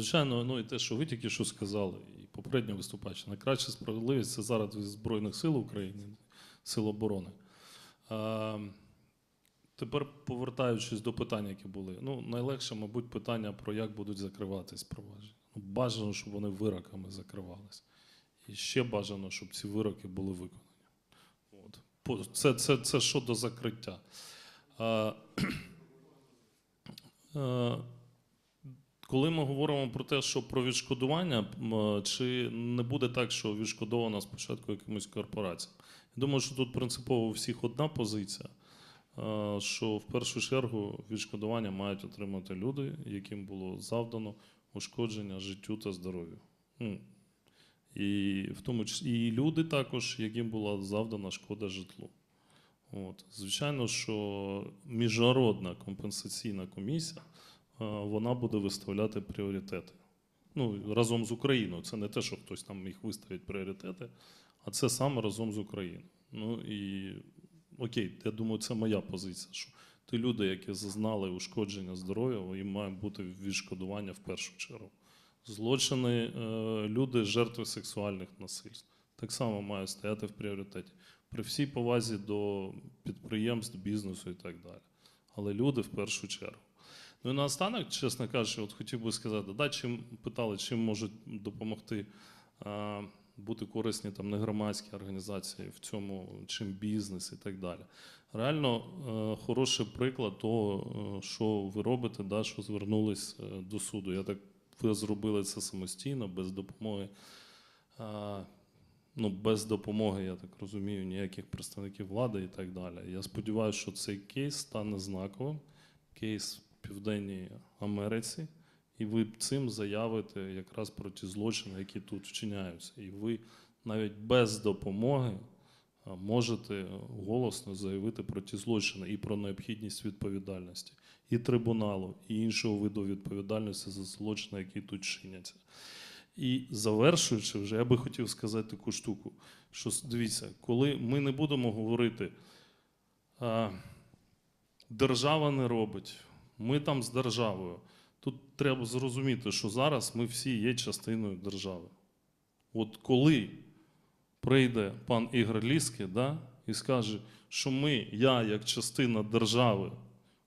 звичайно, ну і те, що ви тільки що сказали, і попередньо виступаючи, найкраща справедливість це зараз від Збройних сил України, Сил оборони. А, тепер повертаючись до питань, які були. Ну, найлегше, мабуть, питання про як будуть закриватись провадження. Ну, бажано, щоб вони вироками закривались. І ще бажано, щоб ці вироки були виконані. От. Це, це, це щодо закриття. А, коли ми говоримо про те, що про відшкодування, чи не буде так, що відшкодовано спочатку якимось корпораціям? Я думаю, що тут принципово у всіх одна позиція, е, що в першу чергу відшкодування мають отримати люди, яким було завдано ушкодження життю та здоров'ю. Ну, І в тому числі і люди також, яким була завдана шкода житлу. От. Звичайно, що міжнародна компенсаційна комісія е, вона буде виставляти пріоритети. Ну, разом з Україною. Це не те, що хтось там міг виставити пріоритети, а це саме разом з Україною. Ну і окей, я думаю, це моя позиція. Що ті люди, які зазнали ушкодження здоров'я, їм має бути відшкодування в першу чергу. Злочини, е, люди, жертви сексуальних насильств, так само мають стояти в пріоритеті. При всій повазі до підприємств, бізнесу і так далі. Але люди в першу чергу. Ну і наостанок, чесно кажучи, от хотів би сказати, да, чим питали, чим можуть допомогти а, бути корисні там негромадські організації в цьому, чим бізнес і так далі. Реально е, хороший приклад того, е, що ви робите, да, що звернулись е, до суду. Я так ви зробили це самостійно, без допомоги. а, Ну, без допомоги, я так розумію, ніяких представників влади і так далі. Я сподіваюся, що цей кейс стане знаковим, кейс Південній Америці, і ви цим заявите якраз про ті злочини, які тут вчиняються. І ви навіть без допомоги можете голосно заявити про ті злочини і про необхідність відповідальності і трибуналу, і іншого виду відповідальності за злочини, які тут чиняться. І завершуючи, вже я би хотів сказати таку штуку, що дивіться, коли ми не будемо говорити, а, держава не робить, ми там з державою. Тут треба зрозуміти, що зараз ми всі є частиною держави. От коли прийде пан Ігор Ліски да, і скаже, що ми, я як частина держави,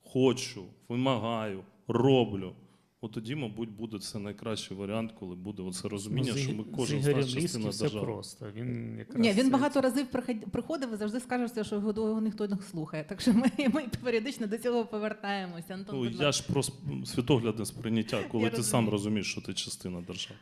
хочу, вимагаю, роблю. От тоді, мабуть, буде це найкращий варіант, коли буде оце розуміння, Ну, що ми кожен з нас частина все держави. просто. Він якраз Ні, він це- багато разів приход- приходив і завжди скаже, що його довго ніхто не слухає. Так що ми, ми періодично до цього повертаємося. Антон, Ну, я ж про світоглядне сприйняття, коли Я ти сам розумієш, що ти частина держави.